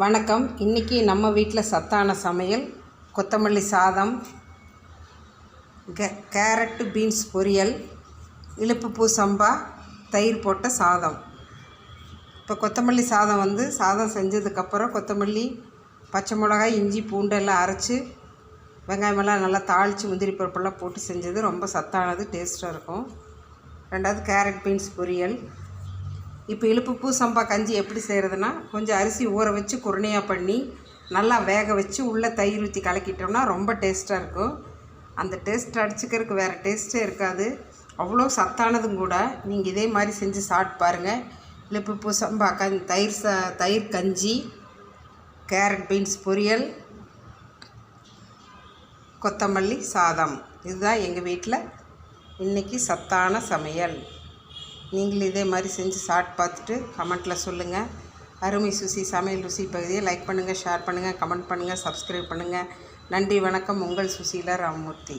வணக்கம். இன்றைக்கி நம்ம வீட்டில் சத்தான சமையல் கொத்தமல்லி சாதம் கே கேரட்டு பீன்ஸ் பொரியல் இழுப்புப்பூ சம்பா தயிர் போட்ட சாதம். இப்போ கொத்தமல்லி சாதம் வந்து சாதம் செஞ்சதுக்கப்புறம் கொத்தமல்லி பச்சை மிளகாய் இஞ்சி பூண்டெல்லாம் அரைச்சி வெங்காயமெல்லாம் நல்லா தாளித்து முந்திரி பருப்பெல்லாம் போட்டு செஞ்சது. ரொம்ப சத்தானது டேஸ்ட்டாக இருக்கும். ரெண்டாவது கேரட் பீன்ஸ் பொரியல். இப்போ இழுப்புப்பூ சம்பா கஞ்சி எப்படி செய்கிறதுனா கொஞ்சம் அரிசி ஊற வச்சு குருணையாக பண்ணி நல்லா வேக வச்சு உள்ளே தயிர் ஊற்றி கலக்கிட்டோம்னா ரொம்ப டேஸ்ட்டாக இருக்கும். அந்த டேஸ்ட் அடிச்சுக்கிறதுக்கு வேறு டேஸ்ட்டே இருக்காது. அவ்வளோ சத்தானதும் கூட. நீங்கள் இதே மாதிரி செஞ்சு சாப்பிட்டு பாருங்கள் இழுப்புப்பூ சம்பா கஞ் தயிர் ச தயிர் கஞ்சி கேரட் பீன்ஸ் பொரியல் கொத்தமல்லி சாதம். இதுதான் எங்கள் வீட்டில் இன்றைக்கி சத்தான சமையல். நீங்களும் இதே மாதிரி செஞ்சு ஷார்ட் பார்த்துட்டு கமெண்ட்டில் சொல்லுங்கள் அருமை சுசி சமையல் ருசி பகுதியை லைக் பண்ணுங்கள் ஷேர் பண்ணுங்கள் கமெண்ட் பண்ணுங்கள் சப்ஸ்கிரைப் பண்ணுங்கள் நன்றி வணக்கம். உங்கள் சுசீலா ராமமூர்த்தி